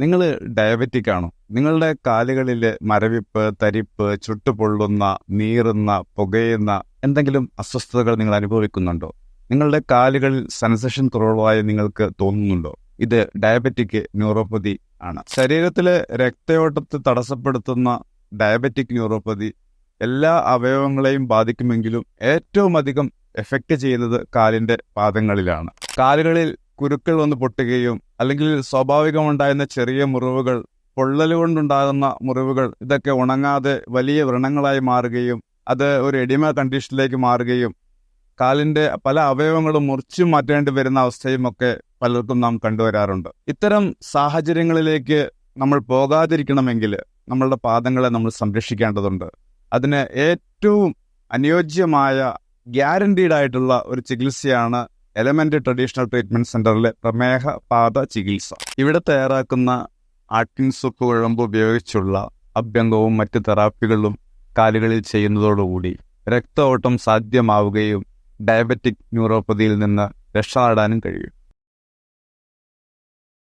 നിങ്ങൾ ഡയബറ്റിക് ആണോ? നിങ്ങളുടെ കാലുകളിൽ മരവിപ്പ് തരിപ്പ് ചുട്ടുപൊള്ളുന്ന നീറുന്ന പുകയുന്ന എന്തെങ്കിലും അസ്വസ്ഥതകൾ നിങ്ങൾ അനുഭവിക്കുന്നുണ്ടോ? നിങ്ങളുടെ കാലുകളിൽ സെൻസേഷൻ കുറവായി നിങ്ങൾക്ക് തോന്നുന്നുണ്ടോ? ഇത് ഡയബറ്റിക് ന്യൂറോപ്പതി ആണ്. ശരീരത്തിലെ രക്തയോട്ടത്തെ തടസ്സപ്പെടുത്തുന്ന ഡയബറ്റിക് ന്യൂറോപ്പതി എല്ലാ അവയവങ്ങളെയും ബാധിക്കുമെങ്കിലും ഏറ്റവും അധികം എഫക്റ്റ് ചെയ്യുന്നത് കാലിന്റെ പാദങ്ങളിലാണ്. കാലുകളിൽ കുരുക്കൾ വന്ന് പൊട്ടുകയും അല്ലെങ്കിൽ സ്വാഭാവികമുണ്ടായിരുന്ന ചെറിയ മുറിവുകൾ പൊള്ളൽ കൊണ്ടുണ്ടാകുന്ന മുറിവുകൾ ഇതൊക്കെ ഉണങ്ങാതെ വലിയ വ്രണങ്ങളായി മാറുകയും അത് ഒരു എഡിമ കണ്ടീഷനിലേക്ക് മാറുകയും കാലിന്റെ പല അവയവങ്ങളും മുറിച്ചു മാറ്റേണ്ടി വരുന്ന അവസ്ഥയും ഒക്കെ പലർക്കും നാം കണ്ടുവരാറുണ്ട്. ഇത്തരം സാഹചര്യങ്ങളിലേക്ക് നമ്മൾ പോകാതിരിക്കണമെങ്കിൽ നമ്മളുടെ പാദങ്ങളെ നമ്മൾ സംരക്ഷിക്കേണ്ടതുണ്ട്. അതിന് ഏറ്റവും അനുയോജ്യമായ ഗ്യാരണ്ടീഡ് ആയിട്ടുള്ള ഒരു ചികിത്സയാണ് എലമെന്റ് ട്രഡീഷണൽ ട്രീറ്റ്മെന്റ് സെന്ററിലെ പ്രമേഹ പാത ചികിത്സ. ഇവിടെ തയ്യാറാക്കുന്ന ആട്ടിൻ സുപ്പ് കുഴമ്പ് ഉപയോഗിച്ചുള്ള അഭ്യംഗവും മറ്റ് തെറാപ്പികളും കാലുകളിൽ ചെയ്യുന്നതോടുകൂടി രക്ത ഓട്ടം സാധ്യമാവുകയും ഡയബറ്റിക് ന്യൂറോപ്പതിയിൽ നിന്ന് രക്ഷ നേടാനും കഴിയും.